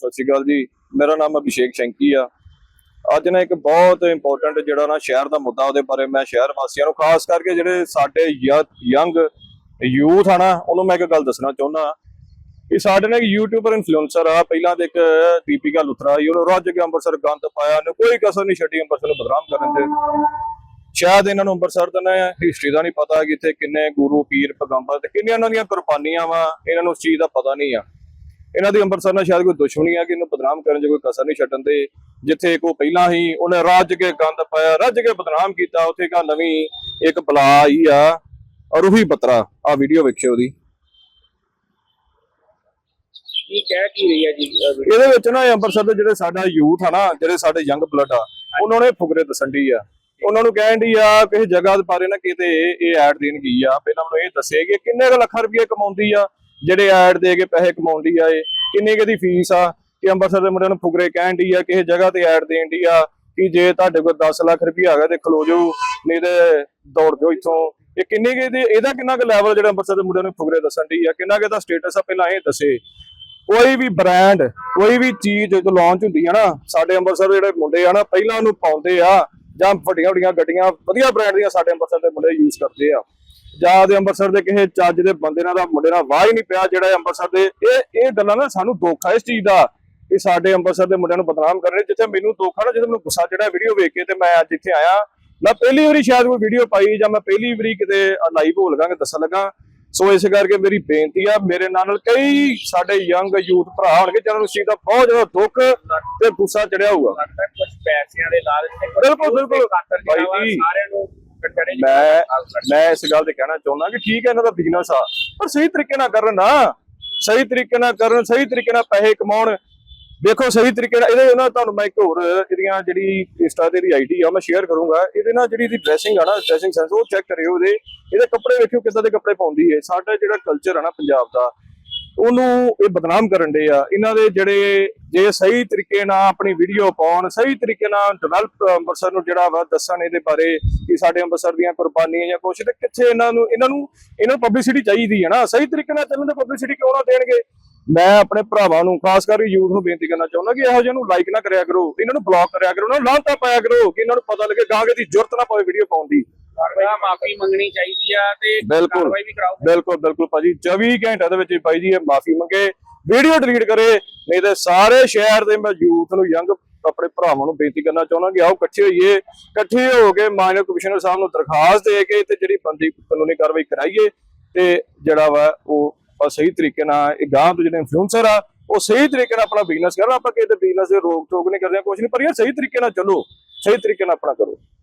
ਸਤਿ ਸ਼੍ਰੀ ਅਕਾਲ ਜੀ। ਮੇਰਾ ਨਾਮ ਅਭਿਸ਼ੇਕ ਸ਼ੰਕੀ ਆ। ਅੱਜ ਨਾ ਇੱਕ ਬਹੁਤ ਇੰਪੋਰਟੈਂਟ ਜਿਹੜਾ ਨਾ ਸ਼ਹਿਰ ਦਾ ਮੁੱਦਾ ਉਹਦੇ ਬਾਰੇ ਮੈਂ ਸ਼ਹਿਰ ਵਾਸੀਆਂ ਨੂੰ, ਖਾਸ ਕਰਕੇ ਜਿਹੜੇ ਸਾਡੇ ਯੰਗ ਯੂਥ ਆ ਨਾ, ਉਹਨੂੰ ਮੈਂ ਇੱਕ ਗੱਲ ਦੱਸਣਾ ਚਾਹੁੰਦਾ ਕਿ ਸਾਡੇ ਨਾਲ ਇੱਕ ਯੂਟਿਊਬਰ ਇਨਫਲੂਐਂਸਰ ਆ, ਪਹਿਲਾਂ ਤੇ ਇੱਕ ਦੀਪਿਕਾ ਲੁਥਰਾ ਸੀ ਉਹ ਰੱਜ ਕੇ ਅੰਮ੍ਰਿਤਸਰ ਗੰਦ ਪਾਇਆ, ਉਹਨੇ ਕੋਈ ਕਸਰ ਨਹੀਂ ਛੱਡੀ ਅੰਮ੍ਰਿਤਸਰ ਨੂੰ ਬਦਨਾਮ ਕਰਨ ਤੇ। ਸ਼ਾਇਦ ਇਹਨਾਂ ਨੂੰ ਅੰਮ੍ਰਿਤਸਰ ਦਾ ਨਾ ਹਿਸਟਰੀ ਦਾ ਨਹੀਂ ਪਤਾ ਕਿ ਇੱਥੇ ਕਿੰਨੇ ਗੁਰੂ, ਪੀਰ, ਪੈਗੰਬਰ ਤੇ ਕਿੰਨੀਆਂ ਉਹਨਾਂ ਦੀਆਂ ਕੁਰਬਾਨੀਆਂ ਵਾ, ਇਹਨਾਂ ਨੂੰ ਉਸ ਚੀਜ਼ ਦਾ ਪਤਾ ਨਹੀਂ ਆ। ਇਹਨਾਂ ਦੀ ਅੰਮ੍ਰਿਤਸਰ ਨਾਲ ਸ਼ਾਇਦ ਕੋਈ ਦੁਸ਼ਮਣੀ ਆ ਕਿ ਇਹਨੂੰ ਬਦਨਾਮ ਕਰਨ 'ਚ ਕੋਈ ਕਸਰ ਨਹੀਂ ਛੱਡਣ ਦੇ ਜਿੱਥੇ ਕੋ ਪਹਿਲਾਂ ਹੀ ਉਹਨੇ ਰੱਜ ਕੇ ਗੰਦ ਪਾਇਆ ਰੱਜ ਕੇ ਬਦਨਾਮ ਕੀਤਾ ਉੱਥੇ ਕਾ ਨਵੀਂ ਇੱਕ ਬਲਾ ਆਈ ਆ ਔਰ ਉਹੀ ਬਤਰਾ ਆ ਵੀਡੀਓ ਵੇਖਿਓ ਉਹਦੀ। ਕੀ ਕਹਿ ਕੀ ਰਹੀ ਹੈ ਜੀ? ਇਹਦੇ ਵਿੱਚ ਨਾ ਅੰਮ੍ਰਿਤਸਰ ਦੇ ਜਿਹੜੇ ਸਾਡਾ ਯੂਥ ਆ ਨਾ ਜਿਹੜੇ ਸਾਡੇ ਯੰਗ ਬਲੱਡ ਆ ਉਹਨਾਂ ਨੇ ਫੁਕਰੇ ਦੱਸਣ ਦੀ ਆ। ਉਹਨਾਂ ਨੂੰ ਕਹਿਣ ਦੀ ਆ ਕਿਸੇ ਜਗ੍ਹਾ ਦੇ ਬਾਰੇ ਨਾ ਕਿਤੇ ਇਹ ਐਡ ਦੇਣ ਗਈ ਆ। ਪਹਿਲਾਂ ਮੈਨੂੰ ਇਹ ਦੱਸੇ ਕਿ ਕਿੰਨੇ ਕੁ ਲੱਖ ਰੁਪਏ ਕਮਾਉਂਦੀ ਆ ਜਿਹੜੇ ਐਡ ਦੇ ਕੇ ਪੈਸੇ ਕਮਾਉਂਦੀ ਆ ਇਹ, ਕਿੰਨੇ ਕੁ ਦੀ ਫੀਸ ਆ, ਕਿ ਅੰਮ੍ਰਿਤਸਰ ਦੇ ਮੁੰਡਿਆਂ ਨੂੰ ਫੁਕਰੇ ਕਹਿਣ ਦੀ ਆ, ਕਿਸੇ ਜਗ੍ਹਾ ਤੇ ਐਡ ਦੇਣ ਦੀ ਆ, ਕਿ ਜੇ ਤੁਹਾਡੇ ਕੋਲ 10 ਲੱਖ ਰੁਪਏ ਹੈਗਾ ਤੇ ਖਲੋ ਜਾਓ, ਨਹੀਂ ਤੇ ਦੌੜ ਜਾਓ ਇੱਥੋਂ। ਇਹ ਕਿੰਨੇ ਕੁ ਇਹਦੇ, ਇਹਦਾ ਕਿੰਨਾ ਕੁ ਲੈਵਲ ਜਿਹੜਾ ਅੰਮ੍ਰਿਤਸਰ ਦੇ ਮੁੰਡਿਆਂ ਨੂੰ ਫੁਕਰੇ ਦੱਸਣ ਦੀ ਆ, ਕਿੰਨਾ ਕੁ ਇਹਦਾ ਸਟੇਟਸ ਆ, ਪਹਿਲਾਂ ਇਹ ਦੱਸੇ। ਕੋਈ ਵੀ ਬ੍ਰਾਂਡ ਕੋਈ ਵੀ ਚੀਜ਼ ਜਦੋਂ ਲਾਂਚ ਹੁੰਦੀ ਹੈ ਨਾ, ਸਾਡੇ ਅੰਮ੍ਰਿਤਸਰ ਦੇ ਜਿਹੜੇ ਮੁੰਡੇ ਆ ਨਾ, ਪਹਿਲਾਂ ਉਹਨੂੰ ਪਾਉਂਦੇ ਆ, ਜਾਂ ਵੱਡੀਆਂ ਵੱਡੀਆਂ ਗੱਡੀਆਂ, ਵਧੀਆ ਬ੍ਰਾਂਡ ਦੀਆਂ ਸਾਡੇ ਅੰਮ੍ਰਿਤਸਰ ਦੇ ਮੁੰਡੇ ਯੂਜ਼ ਕਰਦੇ ਆ। ਜਾਂ ਦੇ ਅੰਮ੍ਰਿਤਸਰ ਦੇ ਕਿਸੇ ਚੱਜ ਦੇ ਬੰਦੇ ਨਾਲ ਦਾ ਮੁੰਡੇ ਨਾਲ ਵਾਹ ਹੀ ਨਹੀਂ ਪਿਆ ਜਿਹੜਾ ਅੰਮ੍ਰਿਤਸਰ ਦੇ ਇਹ ਇਹ ਗੱਲਾਂ ਨਾ ਸਾਨੂੰ ਦੁੱਖ ਆ ਇਸ ਚੀਜ਼ ਦਾ ਕਿ ਸਾਡੇ ਅੰਮ੍ਰਿਤਸਰ ਦੇ ਮੁੰਡਿਆਂ ਨੂੰ ਬਦਨਾਮ ਕਰ ਰਹੇ ਜਿੱਥੇ ਮੈਨੂੰ ਦੁੱਖ ਆ ਨਾ ਜਦੋਂ ਮੈਨੂੰ ਗੁੱਸਾ ਜਿਹੜਾ ਵੀਡੀਓ ਵੇਖ ਕੇ ਤੇ ਮੈਂ ਅੱਜ ਇੱਥੇ ਆਇਆ। ਮੈਂ ਪਹਿਲੀ ਵਾਰੀ ਸ਼ਾਇਦ ਕੋਈ ਵੀਡੀਓ ਪਾਈ ਜਾਂ ਮੈਂ ਪਹਿਲੀ ਵਾਰੀ ਕਿਤੇ ਲਾਈਵ ਹੋ ਲਗਾਂਗੇ ਦੱਸਣ ਲੱਗਾ। ਸੋ ਇਸ ਕਰਕੇ ਮੇਰੀ ਬੇਨਤੀ ਆ ਮੇਰੇ ਨਾਲ ਕਈ ਸਾਡੇ ਯੰਗ ਯੂਥ ਭਰਾ ਹੋਣਗੇ ਜਿਹਨਾਂ ਨੂੰ ਇਸ ਚੀਜ਼ ਦਾ ਬਹੁਤ ਜ਼ਿਆਦਾ ਦੁੱਖ ਤੇ ਗੁੱਸਾ ਚੜਿਆ ਹੋਊਗਾ। ਕੁਝ ਪੈਸਿਆਂ ਦੇ ਲਾਲਚ ਬਿਲਕੁਲ, ਬਿਲਕੁਲ। ਸਾਰਿਆਂ ਨੂੰ ਮੈਂ ਮੈਂ ਇਸ ਗੱਲ ਤੇ ਕਹਿਣਾ ਚਾਹੁੰਦਾ ਕਿ ਠੀਕ ਹੈ ਇਹਨਾਂ ਦਾ ਬਿਜ਼ਨਸ ਆ ਪਰ ਸਹੀ ਤਰੀਕੇ ਨਾਲ ਕਰਨ ਨਾ। ਸਹੀ ਤਰੀਕੇ ਨਾਲ ਕਰਨ ਸਹੀ ਤਰੀਕੇ ਨਾਲ ਪੈਸੇ ਕਮਾਉਣ। ਦੇਖੋ ਸਹੀ ਤਰੀਕੇ ਨਾਲ ਇਹਦੇ ਨਾਲ ਤੁਹਾਨੂੰ ਮੈਂ ਇੱਕ ਹੋਰ ਇਹਦੀਆਂ ਜਿਹੜੀ ਇੰਸਟਾ ਤੇ ਦੀ ਆਈਡੀ ਆ ਮੈਂ ਸ਼ੇਅਰ ਕਰੂੰਗਾ। ਇਹਦੇ ਨਾਲ ਜਿਹੜੀ ਇਹਦੀ ਡਰੈਸਿੰਗ ਆ ਨਾ ਡਰੈਸਿੰਗ ਸੈਂਸ ਉਹ ਚੈੱਕ ਕਰਿਓ ਇਹਦੇ। ਇਹਦੇ ਕੱਪੜੇ ਵੇਖਿਓ ਕਿੱਦਾਂ ਦੇ ਕੱਪੜੇ ਪਾਉਂਦੀ ਹੈ ਸਾਡਾ ਜਿਹੜਾ ਕਲਚਰ ਆ ਨਾ ਪੰਜਾਬ ਦਾ ਉਹਨੂੰ ਇਹ ਬਦਨਾਮ ਕਰਨ ਦੇ ਆ। ਇਹਨਾਂ ਦੇ ਜਿਹੜੇ ਜੇ ਸਹੀ ਤਰੀਕੇ ਨਾਲ ਆਪਣੀ ਵੀਡੀਓ ਪਾਉਣ ਸਹੀ ਤਰੀਕੇ ਨਾਲ ਡਿਵੈਲਪ ਅੰਮ੍ਰਿਤਸਰ ਨੂੰ ਜਿਹੜਾ ਵਾ ਦੱਸਣ ਇਹਦੇ ਬਾਰੇ ਕਿ ਸਾਡੇ ਅੰਮ੍ਰਿਤਸਰ ਦੀਆਂ ਕੁਰਬਾਨੀਆਂ ਜਾਂ ਕੁਛ ਤੇ ਕਿੱਥੇ ਇਹਨਾਂ ਨੂੰ ਇਹਨਾਂ ਨੂੰ ਇਹਨਾਂ ਨੂੰ ਪਬਲਿਸਿਟੀ ਚਾਹੀਦੀ ਹੈ ਨਾ? ਸਹੀ ਤਰੀਕੇ ਨਾਲ ਚੱਲਣ ਤੇ ਪਬਲਿਸਿਟੀ ਕਿਉਂ ਨਾ ਦੇਣਗੇ? ਮੈਂ ਆਪਣੇ ਭਰਾਵਾਂ ਨੂੰ ਖਾਸ ਕਰਕੇ ਯੂਥ ਨੂੰ ਬੇਨਤੀ ਕਰਨਾ ਚਾਹੁੰਦਾ ਕਿ ਇਹੋ ਜਿਹੇ ਨੂੰ ਲਾਈਕ ਨਾ ਕਰਿਆ ਕਰੋ ਇਹਨਾਂ ਨੂੰ ਬਲੌਕ ਕਰਿਆ ਕਰੋ ਇਹਨਾਂ ਨੂੰ ਲਾਂਤਾ ਪਾਇਆ ਕਰੋ ਕਿ ਇਹਨਾਂ ਨੂੰ ਪਤਾ ਲੱਗੇ ਗਾਂਗੇ ਦੀ ਜ਼ਰੂਰਤ ਨਾ ਪਵੇ ਵੀਡੀਓ ਪਾਉਣ ਦੀ। ਮਾਫੀ ਮੰਗਣੀ ਚਾਹੀਦੀ ਆ ਤੇ ਬਿਲਕੁਲ। ਕਾਰਵਾਈ ਵੀ ਕਰਾਓ। ਬਿਲਕੁਲ ਬਿਲਕੁਲ ਭਾਜੀ 24 ਘੰਟਿਆਂ ਦੇ ਵਿੱਚ ਭਾਈ ਜੀ ਇਹ ਮਾਫੀ ਮੰਗੇ। ਵੀਡੀਓ ਡਿਲੀਟ ਕਰੇ, ਨਹੀਂ ਤੇ ਸਾਰੇ ਸ਼ਹਿਰ ਦੇ ਮੈਂ ਯੂਥ ਨੂੰ, ਯੰਗ ਆਪਣੇ ਭਰਾਵਾਂ ਨੂੰ ਬੇਨਤੀ ਕਰਨਾ ਚਾਹੁੰਦਾ ਕਿ ਆਓ ਇਕੱਠੇ ਹੋਈਏ, ਇਕੱਠੇ ਹੋ ਕੇ ਮਾਨਯੋਗ ਕਮਿਸ਼ਨਰ ਸਾਹਿਬ ਨੂੰ ਦਰਖਾਸਤ ਦੇ ਕੇ ਤੇ ਜਿਹੜੀ ਬੰਦੀ ਕਾਨੂੰਨੀ ਕਾਰਵਾਈ ਕਰਾਈਏ ਤੇ ਜਿਹੜਾ ਵਾ ਉਹ ਸਹੀ ਤਰੀਕੇ ਨਾਲ, ਇਹ ਗਾਂ ਤੋਂ ਜਿਹੜੇ ਇਨਫਲੂਐਂਸਰ ਆ, ਉਹ ਸਹੀ ਤਰੀਕੇ ਨਾਲ ਆਪਣਾ ਬਿਜ਼ਨਸ ਕਰਨਾ ਆਪਾਂ ਕਿਸੇ ਬਿਜ਼ਨਸ ਦੇ ਰੋਕ ਟੋਕ ਨਹੀਂ ਕਰਦੇ ਕੁਝ ਨਹੀਂ, ਪਰ ਇਹ ਸਹੀ ਤਰੀਕੇ ਨਾਲ ਚੱਲੋ, ਸਹੀ ਤਰੀਕੇ ਨਾਲ ਆਪਣਾ ਕਰੋ।